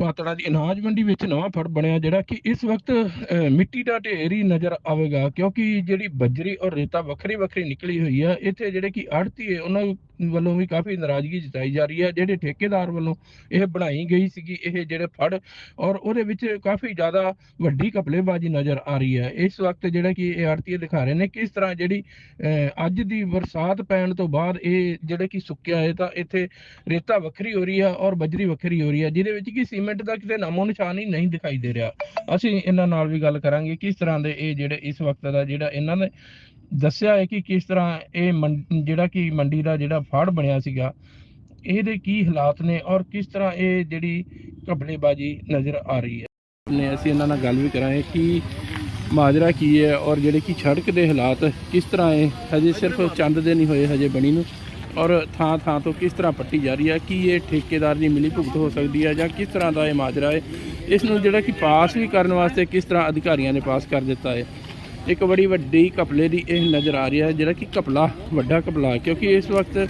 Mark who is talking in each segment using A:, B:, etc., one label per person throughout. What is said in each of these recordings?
A: ਪਾਤੜਾ ਦੀ ਅਨਾਜ ਮੰਡੀ ਵਿੱਚ ਨਵਾਂ ਫੜ ਬਣਿਆ ਜਿਹੜਾ ਕਿ ਇਸ ਵਕਤ ਅ, ਮਿੱਟੀ ਦਾ ਢੇਰ ਹੀ ਨਜ਼ਰ ਆਵੇਗਾ ਕਿਉਂਕਿ ਜਿਹੜੀ ਬੱਜਰੀ ਔਰ ਰੇਤਾ ਵੱਖਰੀ ਵੱਖਰੀ ਨਿਕਲੀ ਹੋਈ ਆ ਇੱਥੇ ਜਿਹੜੇ ਕਿ ਆੜਤੀ ਹੈ ਉਹਨਾਂ ਵੱਲੋਂ ਵੀ ਕਾਫੀ ਨਾਰਾਜ਼ਗੀ ਜਤਾਈ ਜਾ ਰਹੀ ਹੈ। ਜਿਹੜੇ ਠੇਕੇਦਾਰ ਵੱਲੋਂ ਇਹ ਬਣਾਈ ਗਈ ਸੀਗੀ ਇਹ ਜਿਹੜੇ ਫੜ ਔਰ ਉਹਦੇ ਵਿੱਚ ਕਾਫੀ ਜ਼ਿਆਦਾ ਵੱਡੀ ਕਪਲੇਬਾਜ਼ੀ ਨਜ਼ਰ ਆ ਰਹੀ ਹੈ। ਇਸ ਵਕਤ ਜਿਹੜਾ ਕਿ ਇਹ ਆੜਤੀ ਦਿਖਾ ਰਹੇ ਨੇ ਕਿਸ ਤਰ੍ਹਾਂ ਜਿਹੜੀ ਅ, ਅੱਜ ਦੀ ਬਰਸਾਤ ਪੈਣ ਤੋਂ ਬਾਅਦ ਇਹ ਜਿਹੜੇ ਕਿ ਸੁੱਕਿਆ ਹੈ ਤਾਂ ਇੱਥੇ ਰੇਤਾ ਵੱਖਰੀ ਹੋ ਰਹੀ ਹੈ ਔਰ ਬਜਰੀ ਵੱਖਰੀ ਹੋ ਰਹੀ ਹੈ ਜਿਹਦੇ ਵਿੱਚ ਕਿ ਸੀਮੈਂਟ ਦਾ ਕਿਤੇ ਨਾਮੋ ਨਿਸ਼ਾਨ ਹੀ ਨਹੀਂ ਦਿਖਾਈ ਦੇ ਰਿਹਾ। ਅਸੀਂ ਇਹਨਾਂ ਨਾਲ ਵੀ ਗੱਲ ਕਰਾਂਗੇ ਕਿਸ ਤਰ੍ਹਾਂ ਦੇ ਇਹ ਜਿਹੜੇ ਇਸ ਵਕਤ ਦਾ ਜਿਹੜਾ ਇਹਨਾਂ ਨੇ ਦੱਸਿਆ ਹੈ ਕਿ ਕਿਸ ਤਰ੍ਹਾਂ ਇਹ ਮੰਡ- ਜਿਹੜਾ ਕਿ ਮੰਡੀ ਦਾ ਜਿਹੜਾ ਫਾੜ ਬਣਿਆ ਸੀਗਾ। ਇਹਦੇ ਕੀ ਹਾਲਾਤ ਨੇ ਔਰ ਕਿਸ ਤਰ੍ਹਾਂ ਇਹ ਜਿਹੜੀ ਘਬਲੇਬਾਜ਼ੀ ਨਜ਼ਰ ਆ ਰਹੀ ਹੈ? ਨੇ ਅਸੀਂ ਇਹਨਾਂ ਨਾਲ ਗੱਲ ਵੀ ਕਰਾਂਗੇ ਕਿ ਮਾਜਰਾ ਕੀ ਹੈ ਔਰ ਜਿਹੜੇ ਕਿ ਸੜਕ ਦੇ ਹਾਲਾਤ ਕਿਸ ਤਰ੍ਹਾਂ ਹੈ? ਹਜੇ ਸਿਰਫ ਚੰਦ ਦੇ ਨਹੀਂ ਹੋਏ, ਹਜੇ ਬਣੀ ਨੂੰ। ਔਰ ਥਾਂ ਥਾਂ ਤੋਂ ਕਿਸ ਤਰ੍ਹਾਂ ਪੱਟੀ ਜਾ ਰਹੀ ਹੈ? ਕੀ ਇਹ ਠੇਕੇਦਾਰ ਦੀ ਮਿਲੀ ਭੁਗਤ ਹੋ ਸਕਦੀ ਹੈ ਜਾਂ ਕਿਸ ਤਰ੍ਹਾਂ ਦਾ ਇਹ ਮਾਜਰਾ ਹੈ? ਇਸ ਨੂੰ ਜਿਹੜਾ ਕਿ ਪਾਸ ਵੀ ਕਰਨ ਵਾਸਤੇ ਕਿਸ ਤਰ੍ਹਾਂ ਅਧਿਕਾਰੀਆਂ ਨੇ ਪਾਸ ਕਰ ਦਿੱਤਾ ਹੈ? ਇੱਕ ਬੜੀ ਵੱਡੀ ਘਪਲੇ ਦੀ ਇਹ ਨਜ਼ਰ ਆ ਰਹੀ ਹੈ, ਜਿਹੜਾ ਕਿ ਘਪਲਾ, ਵੱਡਾ ਘਪਲਾ, ਕਿਉਂਕਿ ਇਸ ਵਕਤ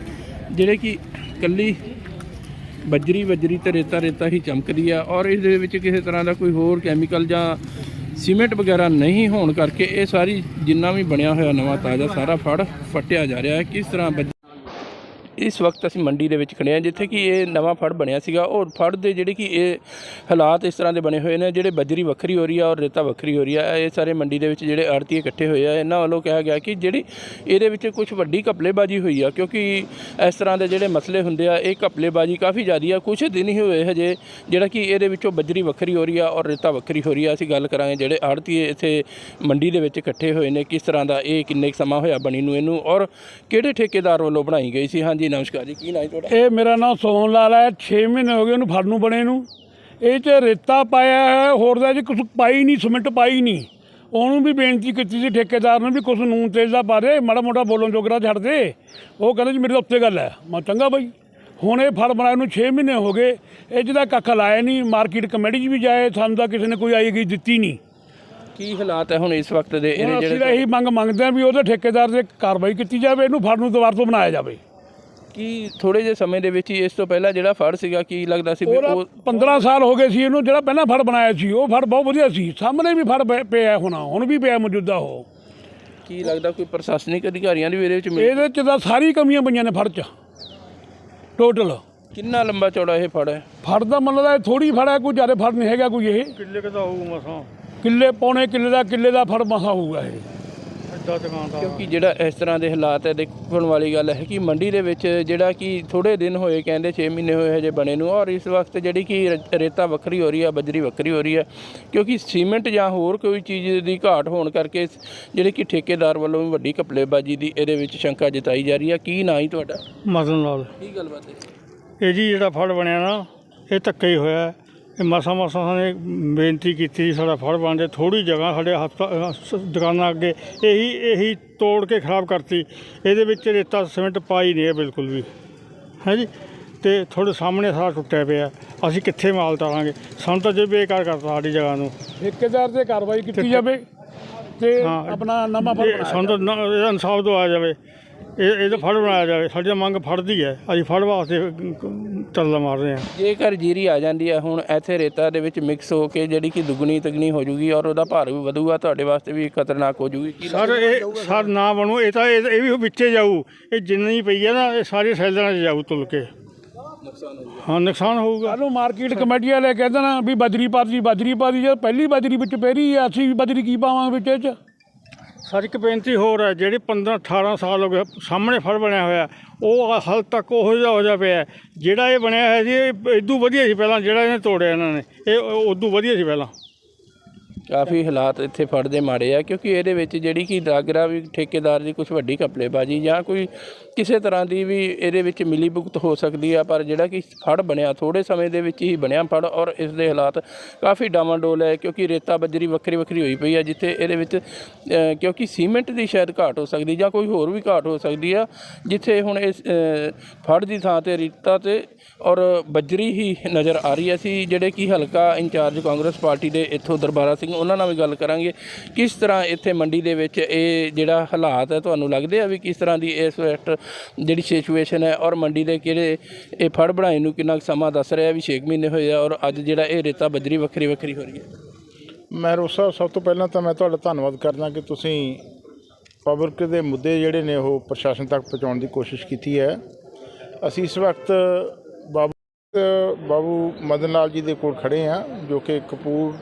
A: ਜਿਹੜੇ ਕਿ ਕੱਲੀ ਬੱਜਰੀ ਬੱਜਰੀ ਤੇ ਰੇਤਾ ਰੇਤਾ ਹੀ ਚਮਕਦੀ ਆ ਔਰ ਇਸ ਦੇ ਵਿੱਚ ਕਿਸੇ ਤਰ੍ਹਾਂ ਦਾ ਕੋਈ ਹੋਰ ਕੈਮੀਕਲ ਜਾਂ ਸੀਮੈਂਟ ਵਗੈਰਾ ਨਹੀਂ ਹੋਣ ਕਰਕੇ ਇਹ ਸਾਰੀ ਜਿੰਨਾ ਵੀ ਬਣਿਆ ਹੋਇਆ ਨਵਾਂ ਤਾਜ਼ਾ ਸਾਰਾ ਫੜ ਫਟਿਆ ਜਾ ਰਿਹਾ ਹੈ। ਕਿਸ ਤਰ੍ਹਾਂ ਬੱਜ- ਇਸ ਵਕਤ ਅਸੀਂ ਮੰਡੀ ਦੇ ਵਿੱਚ ਖੜੇ ਹਾਂ, ਜਿੱਥੇ ਕਿ ਇਹ ਨਵਾਂ ਫੜ ਬਣਿਆ ਸੀਗਾ। ਔਰ ਫੜ ਦੇ ਜਿਹੜੇ ਕਿ ਇਹ ਹਾਲਾਤ ਇਸ ਤਰ੍ਹਾਂ ਦੇ ਬਣੇ ਹੋਏ ਨੇ, ਜਿਹੜੇ ਬੱਜਰੀ ਵੱਖਰੀ ਹੋ ਰਹੀ ਆ ਔਰ ਰੇਤਾ ਵੱਖਰੀ ਹੋ ਰਹੀ ਆ। ਇਹ ਸਾਰੇ ਮੰਡੀ ਦੇ ਵਿੱਚ ਜਿਹੜੇ ਆੜਤੀ ਇਕੱਠੇ ਹੋਏ ਆ, ਇਹਨਾਂ ਵੱਲੋਂ ਕਿਹਾ ਗਿਆ ਕਿ ਜਿਹੜੀ ਇਹਦੇ ਵਿੱਚ ਕੁਝ ਵੱਡੀ ਘਪਲੇਬਾਜ਼ੀ ਹੋਈ ਆ, ਕਿਉਂਕਿ ਇਸ ਤਰ੍ਹਾਂ ਦੇ ਜਿਹੜੇ ਮਸਲੇ ਹੁੰਦੇ ਆ, ਇਹ ਘਪਲੇਬਾਜ਼ੀ ਕਾਫੀ ਜ਼ਿਆਦੀ ਆ। ਕੁਝ ਦਿਨ ਹੀ ਹੋਏ ਹਜੇ, ਜਿਹੜਾ ਕਿ ਇਹਦੇ ਵਿੱਚੋਂ ਬੱਜਰੀ ਵੱਖਰੀ ਹੋ ਰਹੀ ਆ ਔਰ ਰੇਤਾ ਵੱਖਰੀ ਹੋ ਰਹੀ ਆ। ਅਸੀਂ ਗੱਲ ਕਰਾਂਗੇ ਜਿਹੜੇ ਆੜਤੀ ਇੱਥੇ ਮੰਡੀ ਦੇ ਵਿੱਚ ਇਕੱਠੇ ਹੋਏ ਨੇ, ਕਿਸ ਤਰ੍ਹਾਂ ਦਾ ਇਹ ਕਿੰਨੇ ਕੁ ਸਮਾਂ ਹੋਇਆ ਬਣੀ ਨੂੰ ਇਹਨੂੰ ਔਰ ਕਿਹੜੇ ਠੇਕੇਦਾਰ ਵੱਲੋਂ ਬਣਾਈ ਗਈ ਸੀ? ਹਾਂਜੀ ਨਮਸਕਾਰ ਜੀ ਕੀ ਨਾਂ ਹੈ ਤੁਹਾਡਾ?
B: ਇਹ ਮੇਰਾ ਨਾਮ ਸੋਹਣ ਲਾਲ ਹੈ 6 ਮਹੀਨੇ ਹੋ ਗਏ ਉਹਨੂੰ ਫੜ ਨੂੰ ਬਣੇ ਨੂੰ। ਇਹ 'ਚ ਰੇਤਾ ਪਾਇਆ ਹੈ ਹੋਰ ਦਾ ਜੀ ਕੁਝ ਪਾਈ ਨਹੀਂ ਸੀਮੈਂਟ ਪਾਈ ਨਹੀਂ। ਉਹਨੂੰ ਵੀ ਬੇਨਤੀ ਕੀਤੀ ਸੀ ਠੇਕੇਦਾਰ ਨੂੰ ਵੀ ਕੁਝ ਨੂਨ ਤੇਲ ਦਾ ਪਾ ਦੇ ਮਾੜਾ ਮੋਟਾ ਬੋਲਣ ਜੋਗਰਾ ਛੱਡ ਦੇ। ਉਹ ਕਹਿੰਦੇ ਜੀ ਮੇਰੇ ਤਾਂ ਉੱਤੇ ਗੱਲ ਹੈ। ਮੈਂ ਚੰਗਾ ਬਾਈ। ਹੁਣ ਇਹ ਫੜ ਬਣਾਏ ਨੂੰ 6 ਮਹੀਨੇ ਹੋ ਗਏ ਇਹ ਜਿਹਦਾ ਕੱਖ ਲਾਇਆ ਨਹੀਂ ਮਾਰਕੀਟ ਕਮੇਟੀ 'ਚ ਵੀ ਜਾਏ ਸਾਨੂੰ ਤਾਂ ਕਿਸੇ ਨੇ ਕੋਈ ਆਈ ਗਈ ਦਿੱਤੀ ਨਹੀਂ।
A: ਕੀ ਹਾਲਾਤ ਹੈ ਹੁਣ ਇਸ ਵਕਤ ਦੇ
B: ਹੁਣ
A: ਇਹਦੇ
B: ਅਸੀਂ
A: ਜਿਹੜੇ
B: ਇਹੀ ਮੰਗ ਮੰਗਦੇ ਹਾਂ ਵੀ ਉਹਦੇ ਠੇਕੇਦਾਰ ਤੇ ਕਾਰਵਾਈ ਕੀਤੀ ਜਾਵੇ ਇਹਨੂੰ ਫੜ ਨੂੰ ਦੁਬਾਰਾ ਤੋਂ ਬਣਾਇਆ ਜਾਵੇ।
A: ਕੀ ਥੋੜੇ ਜਿਹੇ ਸਮੇਂ ਦੇ ਵਿੱਚ ਹੀ ਇਸ ਤੋਂ ਪਹਿਲਾਂ ਜਿਹੜਾ ਫੜ ਸੀਗਾ ਕੀ ਲੱਗਦਾ ਸੀ ਵੀ
B: ਉਹਦਾ
A: ਉਹ
B: 15 ਸਾਲ ਹੋ ਗਏ ਸੀ ਇਹਨੂੰ ਜਿਹੜਾ ਪਹਿਲਾਂ ਫੜ ਬਣਾਇਆ ਸੀ ਉਹ ਫੜ ਬਹੁਤ ਵਧੀਆ ਸੀ। ਸਾਹਮਣੇ ਵੀ ਫੜ ਪਿਆ- ਪਿਆ ਹੁਣ ਹੁਣ ਵੀ ਪਿਆ ਮੌਜੂਦਾ ਉਹ।
A: ਕੀ ਲੱਗਦਾ ਕੋਈ ਪ੍ਰਸ਼ਾਸਨਿਕ ਅਧਿਕਾਰੀਆਂ ਦੀ ਵੀ ਇਹਦੇ ਵਿੱਚ ਮਿਲ-
B: ਇਹਦੇ ਚ ਤਾਂ ਸਾਰੀ ਕਮੀਆਂ ਪਈਆਂ ਨੇ ਫੜ ਚ। ਟੋਟਲ
A: ਕਿੰਨਾ ਲੰਬਾ ਚੌੜਾ ਇਹ ਫੜ ਹੈ?
B: ਫੜ ਦਾ ਮਤਲਬ ਹੈ ਥੋੜੀ ਫੜ ਹੈ ਕੋਈ ਜ਼ਿਆਦਾ ਫੜ ਨਹੀਂ ਹੈਗਾ ਕੋਈ ਇਹ।
C: ਕਿੱਲੇ ਕਦਾ ਹੋਊ ਮਸਾਂ।
B: ਕਿੱਲੇ ਪੌਣੇ ਕਿੱਲੇ ਦਾ ਕਿੱਲੇ ਦਾ ਫੜ ਮਸਾ ਹੋਊਗਾ ਇਹ।
C: ਐਡਾ ਦੁਕਾਨਦਾਰ
A: ਕਿਉਂਕਿ ਜਿਹੜਾ ਇਸ ਤਰ੍ਹਾਂ ਦੇ ਹਾਲਾਤ ਹੈ ਦੇਖਣ ਵਾਲੀ ਗੱਲ ਹੈ ਕਿ ਮੰਡੀ ਦੇ ਵਿੱਚ ਜਿਹੜਾ ਕਿ ਥੋੜੇ ਦਿਨ ਹੋਏ ਕਹਿੰਦੇ 6 ਮਹੀਨੇ ਹੋਏ ਹਜੇ ਬਣੇ ਨੂੰ ਔਰ ਇਸ ਵਕਤ ਜਿਹੜੀ ਕਿ ਰ- ਰੇਤਾ ਵੱਖਰੀ ਹੋ ਰਹੀ ਹੈ ਬਜਰੀ ਵੱਖਰੀ ਹੋ ਰਹੀ ਹੈ ਕਿਉਂਕਿ ਸੀਮੈਂਟ ਜਾਂ ਹੋਰ ਕੋਈ ਚੀਜ਼ ਦੀ ਘਾਟ ਹੋਣ ਕਰਕੇ ਜਿਹੜੇ ਕਿ ਠੇਕੇਦਾਰ ਵੱਲੋਂ ਵੀ ਵੱਡੀ ਘਪਲੇਬਾਜ਼ੀ ਦੀ ਇਹਦੇ ਵਿੱਚ ਸ਼ੰਕਾ ਜਤਾਈ ਜਾ ਰਹੀ ਹੈ। ਕੀ ਨਾਂ ਹੀ ਤੁਹਾਡਾ?
C: ਮਦਨ ਲਾਲ।
A: ਕੀ ਗੱਲਬਾਤ ਹੈ?
C: ਇਹ ਜੀ ਜਿਹੜਾ ਫੜ ਬਣਿਆ ਨਾ ਇਹ ਧੱਕਾ ਹੀ ਹੋਇਆ। ਹੈ। ਇਹ ਮਸਾ ਮਸਾ ਨੇ ਬੇਨਤੀ ਕੀਤੀ ਸੀ ਸਾਡਾ ਫੜ ਬਣ ਦੇ ਥੋੜੀ ਜਗ੍ਹਾ ਸਾਡੇ ਹਸਪਤਾਲ ਦੁਕਾਨਾਂ ਅੱਗੇ ਇਹੀ ਇਹੀ ਤੋੜ ਕੇ ਖਰਾਬ ਕਰਤੀ। ਇਹਦੇ ਵਿੱਚ ਰੇਤਾ ਸੀਮੈਂਟ ਪਾਈ ਨਹੀਂ ਹੈ ਬਿਲਕੁਲ ਵੀ। ਹੈ ਜੀ? ਤੇ ਤੁਹਾਡੇ ਸਾਹਮਣੇ ਸਾਰਾ ਟੁੱਟਿਆ ਪਿਆ। ਅਸੀਂ ਕਿੱਥੇ ਮਾਲ ਤਾਰਾਂਗੇ? ਸਾਨੂੰ ਤਾਂ ਜੇ ਬੇਕਾਰ ਕਰਤਾ ਸਾਡੀ ਜਗ੍ਹਾ ਨੂੰ।
B: ਠੇਕੇਦਾਰ ਤੇ ਕਾਰਵਾਈ ਕੀਤੀ ਜਾਵੇ ਤੇ। ਆਪਣਾ ਨਵਾਂ ਫੜ
C: ਸਾਨੂੰ ਤਾਂ ਇਨਸਾਫ ਦਵਾਇਆ ਜਾਵੇ। ਇਹ ਇਹਦਾ ਫੜ ਬਣਾਇਆ ਜਾਵੇ ਸਾਡੀ ਤਾਂ ਮੰਗ ਫੜਦੀ ਹੈ। ਅਸੀਂ ਫੜ ਵਾਸਤੇ ਚੱਲਦਾ ਮਾਰ ਰਹੇ ਹਾਂ।
A: ਜੇਕਰ ਜੀਰੀ ਆ ਜਾਂਦੀ ਹੈ ਹੁਣ ਇੱਥੇ ਰੇਤਾ ਦੇ ਵਿੱਚ ਮਿਕਸ ਹੋ ਕੇ ਜਿਹੜੀ ਕਿ ਦੁੱਗਣੀ ਤਗਣੀ ਹੋ ਜੂਗੀ ਔਰ ਉਹਦਾ ਭਾਰ ਵੀ ਵਧੂਗਾ ਤੁਹਾਡੇ ਵਾਸਤੇ ਵੀ ਖਤਰਨਾਕ ਹੋ ਜੂਗੀ।
C: ਸਰ ਇਹ ਸਰ ਨਾ ਬਣੂ ਇਹ ਤਾਂ ਇਹ ਇਹ ਵੀ ਵਿੱਚੇ ਜਾਊ। ਇਹ ਜਿੰਨੀ ਪਈ ਹੈ ਨਾ ਇਹ ਸਾਰੇ ਸੈਲਰਾਂ 'ਚ ਜਾਊ ਤੁਲ ਕੇ। ਹਾਂ ਨੁਕਸਾਨ ਹੋਊਗਾ।
B: ਸਾਨੂੰ ਮਾਰਕੀਟ ਕਮੇਟੀ ਵਾਲੇ ਕਹਿੰਦੇ ਨਾ ਵੀ ਬਜਰੀ ਪਾ ਦੀ ਬਜਰੀ ਪਾ ਦੀ ਜੇ ਪਹਿਲੀ ਬਜਰੀ ਵਿੱਚ ਪੈਰੀ ਆ ਅਸੀਂ ਵੀ ਬਜਰੀ ਕੀ ਪਾਵਾਂਗੇ ਵਿੱਚ ਇਹ ਚ?
C: ਸਰ, ਇੱਕ ਬੇਨਤੀ ਹੋਰ ਹੈ, ਜਿਹੜੀ 15 18 ਸਾਲ ਹੋ ਗਏ ਸਾਹਮਣੇ ਫੜ ਬਣਿਆ ਹੋਇਆ, ਉਹ ਹਾਲ ਤੱਕ ਉਹੋ ਜਿਹਾ ਹੋ ਜਾ ਪਿਆ ਜਿਹੜਾ ਇਹ ਬਣਿਆ ਹੋਇਆ ਸੀ, ਇਹ ਇਦੋਂ ਵਧੀਆ ਸੀ ਪਹਿਲਾਂ, ਜਿਹੜਾ ਇਹਨੇ ਤੋੜਿਆ ਇਹਨਾਂ ਨੇ, ਇਹ ਉਦੋਂ ਵਧੀਆ ਸੀ ਪਹਿਲਾਂ।
A: ਕਾਫੀ ਹਾਲਾਤ ਇੱਥੇ ਫੜਦੇ ਮਾੜੇ ਆ, ਕਿਉਂਕਿ ਇਹਦੇ ਵਿੱਚ ਜਿਹੜੀ ਕਿ ਦਾਗਰਾ ਵੀ ਠੇਕੇਦਾਰ ਦੀ ਕੁਝ ਵੱਡੀ ਘਪਲੇਬਾਜ਼ੀ ਜਾਂ ਕੋਈ ਕਿਸੇ ਤਰ੍ਹਾਂ ਦੀ ਵੀ ਇਹਦੇ ਵਿੱਚ ਮਿਲੀ ਭੁਗਤ ਹੋ ਸਕਦੀ ਆ, ਪਰ ਜਿਹੜਾ ਕਿ ਫੜ ਬਣਿਆ ਥੋੜੇ ਸਮੇਂ ਦੇ ਵਿੱਚ ਹੀ ਬਣਿਆ ਫੜ ਔਰ ਇਸ ਦੇ ਹਾਲਾਤ ਕਾਫੀ ਡਾਮਾਡੋਲ ਹੈ ਕਿਉਂਕਿ ਰੇਤਾ ਬੱਜਰੀ ਵੱਖਰੀ ਵੱਖਰੀ ਹੋਈ ਪਈ ਆ, ਜਿੱਥੇ ਇਹਦੇ ਵਿੱਚ ਕਿਉਂਕਿ ਸੀਮੈਂਟ ਦੀ ਸ਼ਾਇਦ ਘਾਟ ਹੋ ਸਕਦੀ ਜਾਂ ਕੋਈ ਹੋਰ ਵੀ ਘਾਟ ਹੋ ਸਕਦੀ ਆ, ਜਿੱਥੇ ਹੁਣ ਇਸ ਫੜ ਦੀ ਥਾਂ ਤੇ ਰੇਤਾ ਤੇ ਔਰ ਬੱਜਰੀ ਹੀ ਨਜ਼ਰ ਆ ਰਹੀ ਹੈ ਸੀ ਜਿਹੜੇ ਕਿ ਹਲਕਾ ਇੰਚਾਰਜ ਕਾਂਗਰਸ ਪਾਰਟੀ ਦੇ ਇੱਥੋਂ ਦਰਬਾਰਾ ਸਿੰਘ ਉਹਨਾਂ ਨਾਲ ਵੀ ਗੱਲ ਕਰਾਂਗੇ। ਕਿਸ ਤਰ੍ਹਾਂ ਇੱਥੇ ਮੰਡੀ ਦੇ ਵਿੱਚ ਇਹ ਜਿਹੜਾ ਹਾਲਾਤ ਹੈ, ਤੁਹਾਨੂੰ ਲੱਗਦੇ ਆ ਵੀ ਕਿਸ ਤਰ੍ਹਾਂ ਦੀ ਇਸ ਵਕਤ ਜਿਹੜੀ ਸਿਚੁਏਸ਼ਨ ਹੈ ਔਰ ਮੰਡੀ ਦੇ ਕਿਹੜੇ ਇਹ ਫੜ ਬਣਾਏ ਨੂੰ ਕਿੰਨਾ ਕੁ ਸਮਾਂ ਦੱਸ ਰਿਹਾ ਵੀ 6 ਮਹੀਨੇ ਹੋਏ ਆ ਔਰ ਅੱਜ ਜਿਹੜਾ ਇਹ ਰੇਤਾ ਬਜਰੀ ਵੱਖਰੀ ਵੱਖਰੀ ਹੋ ਰਹੀ ਹੈ?
D: ਮੈਂ ਸਾਹਿਬ, ਸਭ ਤੋਂ ਪਹਿਲਾਂ ਤਾਂ ਮੈਂ ਤੁਹਾਡਾ ਧੰਨਵਾਦ ਕਰਦਾ ਕਿ ਤੁਸੀਂ ਪਬਲਿਕ ਦੇ ਮੁੱਦੇ ਜਿਹੜੇ ਨੇ ਉਹ ਪ੍ਰਸ਼ਾਸਨ ਤੱਕ ਪਹੁੰਚਾਉਣ ਦੀ ਕੋਸ਼ਿਸ਼ ਕੀਤੀ ਹੈ। ਅਸੀਂ ਇਸ ਵਕਤ ਬਾਬੂ ਬਾਬੂ ਮਦਨ ਲਾਲ ਜੀ ਦੇ ਕੋਲ ਖੜੇ ਆ ਜੋ ਕਿ ਕਪੂਰ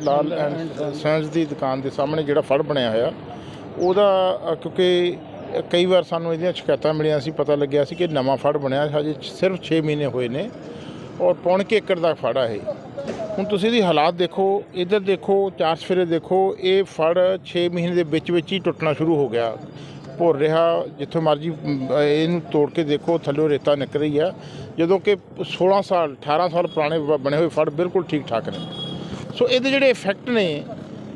D: ਲਾਲ ਐਂਡ ਸੰਸ ਦੀ ਦੁਕਾਨ ਦੇ ਸਾਹਮਣੇ ਜਿਹੜਾ ਫੜ ਬਣਿਆ ਹੋਇਆ, ਉਹਦਾ ਕਿਉਂਕਿ ਕਈ ਵਾਰ ਸਾਨੂੰ ਇਹਦੀਆਂ ਸ਼ਿਕਾਇਤਾਂ ਮਿਲੀਆਂ ਸੀ, ਪਤਾ ਲੱਗਿਆ ਸੀ ਕਿ ਨਵਾਂ ਫੜ ਬਣਿਆ, ਹਜੇ ਸਿਰਫ 6 ਮਹੀਨੇ ਹੋਏ ਨੇ ਔਰ ਪੌਣ ਕੇ ਏਕੜ ਦਾ ਫੜ ਆ ਇਹ। ਹੁਣ ਤੁਸੀਂ ਇਹਦੀ ਹਾਲਾਤ ਦੇਖੋ, ਇੱਧਰ ਦੇਖੋ, ਚਾਰ ਸਫੇਰੇ ਦੇਖੋ, ਇਹ ਫੜ 6 ਮਹੀਨੇ ਦੇ ਵਿੱਚ ਵਿੱਚ ਹੀ ਟੁੱਟਣਾ ਸ਼ੁਰੂ ਹੋ ਗਿਆ। ਭੁਰ ਰਿਹਾ, ਜਿੱਥੋਂ ਮਰਜ਼ੀ ਇਹਨੂੰ ਤੋੜ ਕੇ ਦੇਖੋ, ਥੱਲੇ ਰੇਤਾ ਨਿਕਲ ਰਹੀ ਆ। ਜਦੋਂ ਕਿ 16 ਸਾਲ 18 ਸਾਲ ਪੁਰਾਣੇ ਬ- ਬਣੇ ਹੋਏ ਫੜ ਬਿਲਕੁਲ ਠੀਕ ਠਾਕ ਨੇ। ਸੋ ਇਹਦੇ ਜਿਹੜੇ ਇਫੈਕਟ ਨੇ,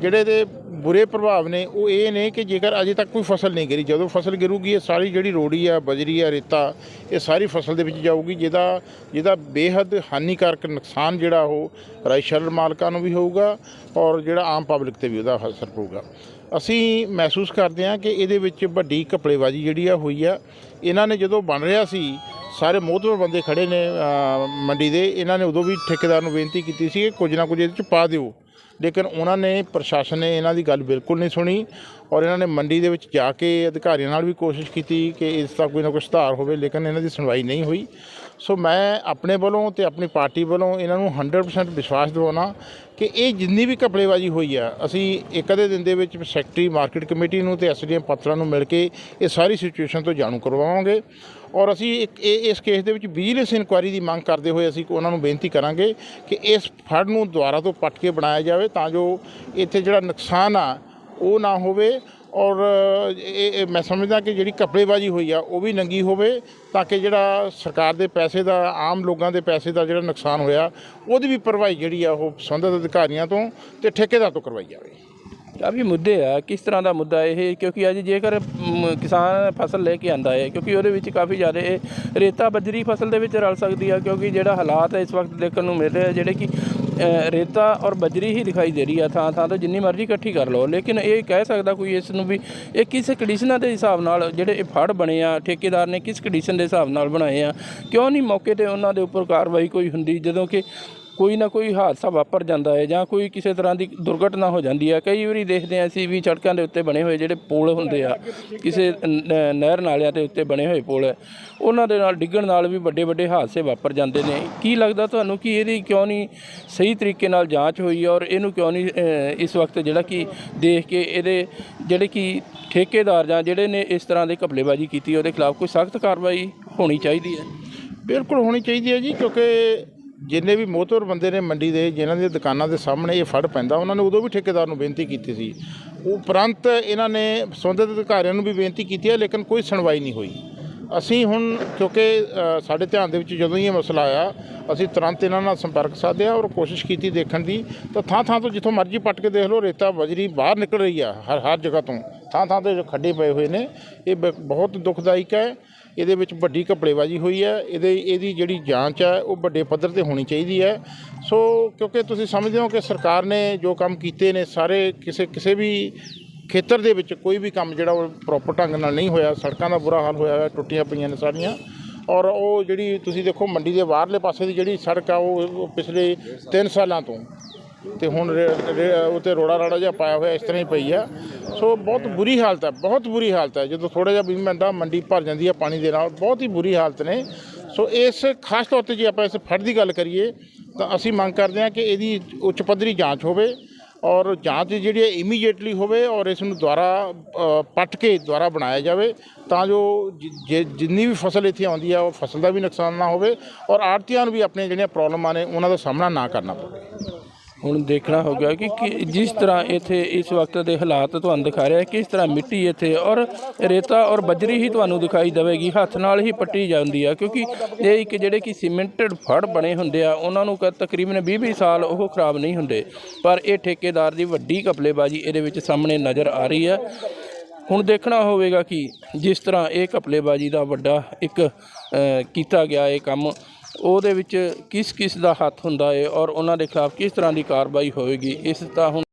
D: ਜਿਹੜੇ ਦੇ ਬੁਰੇ ਪ੍ਰਭਾਵ ਨੇ, ਉਹ ਇਹ ਨੇ ਕਿ ਜੇਕਰ ਅਜੇ ਤੱਕ ਕੋਈ ਫਸਲ ਨਹੀਂ ਗਿਰੀ, ਜਦੋਂ ਫਸਲ ਗਿਰੂਗੀ, ਇਹ ਸਾਰੀ ਜਿਹੜੀ ਰੋੜੀ ਆ, ਬਜਰੀ ਆ, ਰੇਤਾ, ਇਹ ਸਾਰੀ ਫਸਲ ਦੇ ਵਿੱਚ ਜਾਊਗੀ, ਜਿਹਦਾ ਜਿਹਦਾ ਬੇਹੱਦ ਹਾਨੀਕਾਰਕ ਨੁਕਸਾਨ ਜਿਹੜਾ ਉਹ ਰਾਈਸ਼ਰ ਮਾਲਕਾਂ ਨੂੰ ਵੀ ਹੋਊਗਾ ਔਰ ਜਿਹੜਾ ਆਮ ਪਬਲਿਕ ਤੇ ਵੀ ਉਹਦਾ ਅਸਰ ਪਊਗਾ। ਅਸੀਂ ਮਹਿਸੂਸ ਕਰਦੇ ਹਾਂ ਕਿ ਇਹਦੇ ਵਿੱਚ ਵੱਡੀ ਘਪਲੇਬਾਜ਼ੀ ਜਿਹੜੀ ਆ ਹੋਈ ਆ, ਇਹਨਾਂ ਨੇ ਜਦੋਂ ਬਣ ਰਿਹਾ ਸੀ ਸਾਰੇ ਮੋਹਤਵਰ ਬੰਦੇ ਖੜੇ ਨੇ ਮੰਡੀ ਦੇ। ਇਹਨਾਂ ਨੇ ਉਦੋਂ ਵੀ ਠੇਕੇਦਾਰ ਨੂੰ ਬੇਨਤੀ ਕੀਤੀ ਸੀ ਕਿ ਕੁਝ ਨਾ ਕੁਝ ਇਹਦੇ ਚ ਪਾ ਦਿਓ। ਲੇਕਿਨ ਉਹਨਾਂ ਨੇ, ਪ੍ਰਸ਼ਾਸਨ ਨੇ ਇਹਨਾਂ ਦੀ ਗੱਲ ਬਿਲਕੁਲ ਨਹੀਂ ਸੁਣੀ ਔਰ ਇਹਨਾਂ ਨੇ ਮੰਡੀ ਦੇ ਵਿੱਚ ਜਾ ਕੇ ਅਧਿਕਾਰੀਆਂ ਨਾਲ ਵੀ ਕੋਸ਼ਿਸ਼ ਕੀਤੀ ਕਿ ਇਸ ਦਾ ਕੋਈ ਨਾ ਕੋਈ ਸੁਧਾਰ ਹੋਵੇ, ਲੇਕਿਨ ਇਹਨਾਂ ਦੀ ਸੁਣਵਾਈ ਨਹੀਂ ਹੋਈ। ਸੋ ਮੈਂ ਆਪਣੇ ਵੱਲੋਂ ਤੇ ਆਪਣੀ ਪਾਰਟੀ ਵੱਲੋਂ ਇਹਨਾਂ ਨੂੰ 100% ਵਿਸ਼ਵਾਸ ਦਿਵਾਉਣਾ ਕਿ ਇਹ ਜਿੰਨੀ ਵੀ ਘਪਲੇਬਾਜ਼ੀ ਹੋਈ ਆ, ਅਸੀਂ ਇੱਕ ਅੱਧੇ ਦਿਨ ਦੇ ਵਿੱਚ ਸੈਕਟਰੀ ਮਾਰਕੀਟ ਕਮੇਟੀ ਨੂੰ ਤੇ ਐਸਡੀਐਮ ਪੱਤਰਾਂ ਨੂੰ ਮਿਲ ਕੇ ਇਹ ਸਾਰੀ ਸਿਚੁਏਸ਼ਨ ਤੋਂ ਜਾਣੂ ਕਰਵਾਵਾਂਗੇ। ਔਰ ਅਸੀਂ ਇੱਕ ਇਹ ਇਸ ਕੇਸ ਦੇ ਵਿੱਚ ਵਿਜੀਲੈਂਸ ਇਨਕੁਆਇਰੀ ਦੀ ਮੰਗ ਕਰਦੇ ਹੋਏ ਅਸੀਂ ਉਹਨਾਂ ਨੂੰ ਬੇਨਤੀ ਕਰਾਂਗੇ ਕਿ ਇਸ ਫੜ ਨੂੰ ਦੁਬਾਰਾ ਤੋਂ ਪੱਟ ਕੇ ਬਣਾਇਆ ਜਾਵੇ ਤਾਂ ਜੋ ਇੱਥੇ ਜਿਹੜਾ ਨੁਕਸਾਨ ਆ, ਉਹ ਨਾ ਹੋਵੇ ਔਰ ਇਹ ਇਹ ਮੈਂ ਸਮਝਦਾ ਕਿ ਜਿਹੜੀ ਕੱਪੜੇਬਾਜ਼ੀ ਹੋਈ ਆ, ਉਹ ਵੀ ਨੰਗੀ ਹੋਵੇ ਤਾਂ ਕਿ ਜਿਹੜਾ ਸਰਕਾਰ ਦੇ ਪੈਸੇ ਦਾ, ਆਮ ਲੋਕਾਂ ਦੇ ਪੈਸੇ ਦਾ ਜਿਹੜਾ ਨੁਕਸਾਨ ਹੋਇਆ, ਉਹਦੀ ਵੀ ਭਰਵਾਈ ਜਿਹੜੀ ਆ, ਉਹ ਸੰਬੰਧਿਤ ਅਧਿਕਾਰੀਆਂ ਤੋਂ ਤੇ ਠੇਕੇਦਾਰ ਤੋਂ ਕਰਵਾਈ ਜਾਵੇ।
A: ਕਾਫੀ ਮੁੱਦੇ ਆ ਕਿਸ ਤਰ੍ਹਾਂ ਦਾ ਮੁੱਦਾ ਇਹ? ਕਿਉਂਕਿ ਅੱਜ ਜੇਕਰ ਮ, ਕਿਸਾਨ ਫਸਲ ਲੈ ਕੇ ਆਂਦਾ ਹੈ ਕਿਉਂਕਿ ਉਹਦੇ ਵਿੱਚ ਕਾਫੀ ਜ਼ਿਆਦਾ ਇਹ ਰੇਤਾ ਬਜਰੀ ਫਸਲ ਦੇ ਵਿੱਚ ਰਲ ਸਕਦੀ ਆ ਕਿਉਂਕਿ ਜਿਹੜਾ ਹਾਲਾਤ ਇਸ ਵਕਤ ਦੇਖਣ ਨੂੰ ਮਿਲ ਰਿਹਾ ਜਿਹੜੇ ਕਿ ਅ, ਰੇਤਾ ਔਰ ਬਜਰੀ ਹੀ ਦਿਖਾਈ ਦੇ ਰਹੀ ਆ ਥਾਂ ਥਾਂ ਤੋਂ ਜਿੰਨੀ ਮਰਜ਼ੀ ਇਕੱਠੀ ਕਰ ਲਓ। ਲੇਕਿਨ ਇਹ ਕਹਿ ਸਕਦਾ ਕੋਈ ਇਸ ਨੂੰ ਵੀ ਇਹ ਕਿਸ ਕੰਡੀਸ਼ਨਾਂ ਦੇ ਹਿਸਾਬ ਨਾਲ ਜਿਹੜੇ ਇਹ ਫੜ ਬਣੇ ਆ ਠੇਕੇਦਾਰ ਨੇ ਕਿਸ ਕੰਡੀਸ਼ਨ ਦੇ ਹਿਸਾਬ ਨਾਲ ਬਣਾਏ ਆ? ਕਿਉਂ ਨਹੀਂ ਮੌਕੇ ਤੇ ਉਹਨਾਂ ਦੇ ਉੱਪਰ ਕਾਰਵਾਈ ਕੋਈ ਹੁੰਦੀ ਜਦੋਂ ਕਿ ਕੋਈ ਨਾ ਕੋਈ ਹਾਦਸਾ ਵਾਪਰ ਜਾਂਦਾ ਹੈ ਜਾਂ ਕੋਈ ਕਿਸੇ ਤਰ੍ਹਾਂ ਦੀ ਦੁਰਘਟਨਾ ਹੋ ਜਾਂਦੀ ਹੈ। ਕਈ ਵਾਰੀ ਦੇਖਦੇ ਹਾਂ ਅਸੀਂ ਵੀ ਸੜਕਾਂ ਦੇ ਉੱਤੇ ਬਣੇ ਹੋਏ ਜਿਹੜੇ ਪੁਲ ਹੁੰਦੇ ਆ, ਕਿਸੇ ਨ- ਨਹਿਰ ਨਾਲਿਆਂ ਦੇ ਉੱਤੇ ਬਣੇ ਹੋਏ ਪੁਲ, ਉਹਨਾਂ ਦੇ ਨਾਲ ਡਿੱਗਣ ਨਾਲ ਵੀ ਵੱਡੇ ਵੱਡੇ ਹਾਦਸੇ ਵਾਪਰ ਜਾਂਦੇ ਨੇ। ਕੀ ਲੱਗਦਾ ਤੁਹਾਨੂੰ ਕਿ ਇਹਦੀ ਕਿਉਂ ਨਹੀਂ ਸਹੀ ਤਰੀਕੇ ਨਾਲ ਜਾਂਚ ਹੋਈ ਔਰ ਇਹਨੂੰ ਕਿਉਂ ਨਹੀਂ ਇਸ ਵਕਤ ਜਿਹੜਾ ਕਿ ਦੇਖ ਕੇ ਇਹਦੇ ਜਿਹੜੇ ਕਿ ਠੇਕੇਦਾਰ ਜਾਂ ਜਿਹੜੇ ਨੇ ਇਸ ਤਰ੍ਹਾਂ ਦੇ ਘਪਲੇਬਾਜ਼ੀ ਕੀਤੀ, ਉਹਦੇ ਖਿਲਾਫ ਕੋਈ ਸਖਤ ਕਾਰਵਾਈ ਹੋਣੀ ਚਾਹੀਦੀ ਹੈ?
D: ਬਿਲਕੁਲ ਹੋਣੀ ਚਾਹੀਦੀ ਹੈ ਜੀ, ਕਿਉਂਕਿ ਜਿੰਨੇ ਵੀ ਮੋਹਤਵਰ ਬੰਦੇ ਨੇ ਮੰਡੀ ਦੇ, ਜਿਨ੍ਹਾਂ ਦੀਆਂ ਦੁਕਾਨਾਂ ਦੇ ਸਾਹਮਣੇ ਇਹ ਫੜ ਪੈਂਦਾ, ਉਹਨਾਂ ਨੇ ਉਦੋਂ ਵੀ ਠੇਕੇਦਾਰ ਨੂੰ ਬੇਨਤੀ ਕੀਤੀ ਸੀ। ਉਪਰੰਤ ਇਹਨਾਂ ਨੇ ਸੰਬੰਧਿਤ ਅਧਿਕਾਰੀਆਂ ਨੂੰ ਵੀ ਬੇਨਤੀ ਕੀਤੀ ਹੈ, ਲੇਕਿਨ ਕੋਈ ਸੁਣਵਾਈ ਨਹੀਂ ਹੋਈ। ਅਸੀਂ ਹੁਣ, ਕਿਉਂਕਿ ਸਾਡੇ ਧਿਆਨ ਦੇ ਵਿੱਚ ਜਦੋਂ ਹੀ ਇਹ ਮਸਲਾ ਆਇਆ, ਅਸੀਂ ਤੁਰੰਤ ਇਹਨਾਂ ਨਾਲ ਸੰਪਰਕ ਸਾਧਿਆ ਔਰ ਕੋਸ਼ਿਸ਼ ਕੀਤੀ ਦੇਖਣ ਦੀ। ਤਾਂ ਥਾਂ ਥਾਂ ਤੋਂ ਜਿੱਥੋਂ ਮਰਜ਼ੀ ਪੱਟ ਕੇ ਦੇਖ ਲਓ, ਰੇਤਾ, ਬਜਰੀ ਬਾਹਰ ਨਿਕਲ ਰਹੀ ਆ ਹਰ ਹਰ ਜਗ੍ਹਾ ਤੋਂ। ਥਾਂ ਥਾਂ ਤੇ ਖੱਡੇ ਪਏ ਹੋਏ ਨੇ, ਇਹ ਬ- ਬਹੁਤ ਦੁਖਦਾਇਕ ਹੈ। ਇਹਦੇ ਵਿੱਚ ਵੱਡੀ ਘਪਲੇਬਾਜ਼ੀ ਹੋਈ ਹੈ, ਇਹਦੇ, ਇਹਦੀ ਜਿਹੜੀ ਜਾਂਚ ਹੈ, ਉਹ ਵੱਡੇ ਪੱਧਰ ਤੇ ਹੋਣੀ ਚਾਹੀਦੀ ਹੈ। ਸੋ ਕਿਉਂਕਿ ਤੁਸੀਂ ਸਮਝਦੇ ਹੋ ਕਿ ਸਰਕਾਰ ਨੇ ਜੋ ਕੰਮ ਕੀਤੇ ਨੇ, ਸਾਰੇ ਕਿਸੇ ਕਿਸੇ ਵੀ ਖੇਤਰ ਦੇ ਵਿੱਚ ਕੋਈ ਵੀ ਕੰਮ ਜਿਹੜਾ ਉਹ ਪ੍ਰੋਪਰ ਢੰਗ ਨਾਲ ਨਹੀਂ ਹੋਇਆ, ਸੜਕਾਂ ਦਾ ਬੁਰਾ ਹਾਲ ਹੋਇਆ ਟੁੱਟੀਆਂ ਪਈਆਂ ਨੇ ਸਾਰੀਆਂ। ਔਰ ਉਹ ਜਿਹੜੀ ਤੁਸੀਂ ਦੇਖੋ ਮੰਡੀ ਦੇ ਬਾਹਰਲੇ ਪਾਸੇ ਦੀ ਜਿਹੜੀ ਸੜਕ ਆ, ਉਹ ਉਹ ਪਿਛਲੇ 3 ਸਾਲਾਂ ਤੋਂ ਤੇ ਹੁਣ ਰੇ- ਰੇ- ਉਹ ਤੇ ਰੋੜਾ ਰਾੜਾ ਜਿਹਾ ਪਾਇਆ ਹੋਇਆ ਇਸ ਤਰ੍ਹਾਂ ਹੀ ਪਈ ਆ। ਸੋ ਬਹੁਤ ਬੁਰੀ ਹਾਲਤ ਹੈ ਬਹੁਤ ਬੁਰੀ ਹਾਲਤ ਹੈ ਜਦੋਂ ਥੋੜਾ ਜਿਹਾ ਵੀ ਪੈਂਦਾ ਮੰਡੀ ਭਰ ਜਾਂਦੀ ਹੈ ਪਾਣੀ ਦੇ ਨਾਲ, ਬਹੁਤ ਹੀ ਬੁਰੀ ਹਾਲਤ ਨੇ। ਸੋ ਇਸ ਖਾਸ ਤੌਰ ਤੇ ਜੇ ਆਪਾਂ ਇਸ ਫੜ ਦੀ ਗੱਲ ਕਰੀਏ, ਤਾਂ ਅਸੀਂ ਮੰਗ ਕਰਦੇ ਹਾਂ ਕਿ ਇਹਦੀ ਉੱਚ ਪੱਧਰੀ ਜਾਂਚ ਹੋਵੇ ਔਰ ਜਾਂਚ ਜਿਹੜੀ ਹੈ ਇਮੀਡੀਏਟਲੀ ਹੋਵੇ ਔਰ ਇਸ ਨੂੰ ਦੁਆਰਾ ਪੱਟ ਕੇ ਦੁਬਾਰਾ ਬਣਾਇਆ ਜਾਵੇ ਤਾਂ ਜੋ ਜਿ- ਜੇ ਜਿੰਨੀ ਵੀ ਫਸਲ ਇੱਥੇ ਆਉਂਦੀ ਆ, ਉਹ ਫਸਲ ਦਾ ਵੀ ਨੁਕਸਾਨ ਨਾ ਹੋਵੇ ਔਰ ਆੜਤੀਆਂ ਨੂੰ ਵੀ ਆਪਣੀਆਂ ਜਿਹੜੀਆਂ ਪ੍ਰੋਬਲਮਾਂ ਨੇ ਉਹਨਾਂ ਦਾ ਸਾਹਮਣਾ ਨਾ ਕਰਨਾ ਪਵੇ।
A: ਹੁਣ ਦੇਖਣਾ ਹੋਗਾ ਕਿ ਕਿ ਜਿਸ ਤਰ੍ਹਾਂ ਇੱਥੇ ਇਸ ਵਕਤ ਦੇ ਹਾਲਾਤ ਤੁਹਾਨੂੰ ਦਿਖਾ ਰਿਹਾ ਕਿਸ ਤਰ੍ਹਾਂ ਮਿੱਟੀ ਇੱਥੇ ਔਰ ਰੇਤਾ ਔਰ ਬਜਰੀ ਹੀ ਤੁਹਾਨੂੰ ਦਿਖਾਈ ਦੇਵੇਗੀ, ਹੱਥ ਨਾਲ ਹੀ ਪੱਟੀ ਜਾਂਦੀ ਆ, ਕਿਉਂਕਿ ਇਹ ਇੱਕ ਜਿਹੜੇ ਕਿ ਸੀਮੈਂਟਡ ਫੜ ਬਣੇ ਹੁੰਦੇ ਆ, ਉਹਨਾਂ ਨੂੰ ਕ- ਤਕਰੀਬਨ 20-20 ਸਾਲ ਉਹ ਖਰਾਬ ਨਹੀਂ ਹੁੰਦੇ, ਪਰ ਇਹ ਠੇਕੇਦਾਰ ਦੀ ਵੱਡੀ ਘਪਲੇਬਾਜ਼ੀ ਇਹਦੇ ਵਿੱਚ ਸਾਹਮਣੇ ਨਜ਼ਰ ਆ ਰਹੀ ਹੈ ਹੁਣ ਦੇਖਣਾ ਹੋਵੇਗਾ ਕਿ ਜਿਸ ਤਰ੍ਹਾਂ ਇਹ ਘਪਲੇਬਾਜ਼ੀ ਦਾ ਵੱਡਾ ਇੱਕ ਕੀਤਾ ਗਿਆ ਇਹ ਕੰਮ ਉਹਦੇ ਵਿੱਚ ਕਿਸ ਕਿਸ ਦਾ ਹੱਥ ਹੁੰਦਾ ਹੈ ਔਰ ਉਹਨਾਂ ਦੇ ਖਿਲਾਫ ਕਿਸ ਤਰ੍ਹਾਂ ਦੀ ਕਾਰਵਾਈ ਹੋਵੇਗੀ, ਇਸ ਦਾ ਹੁਣ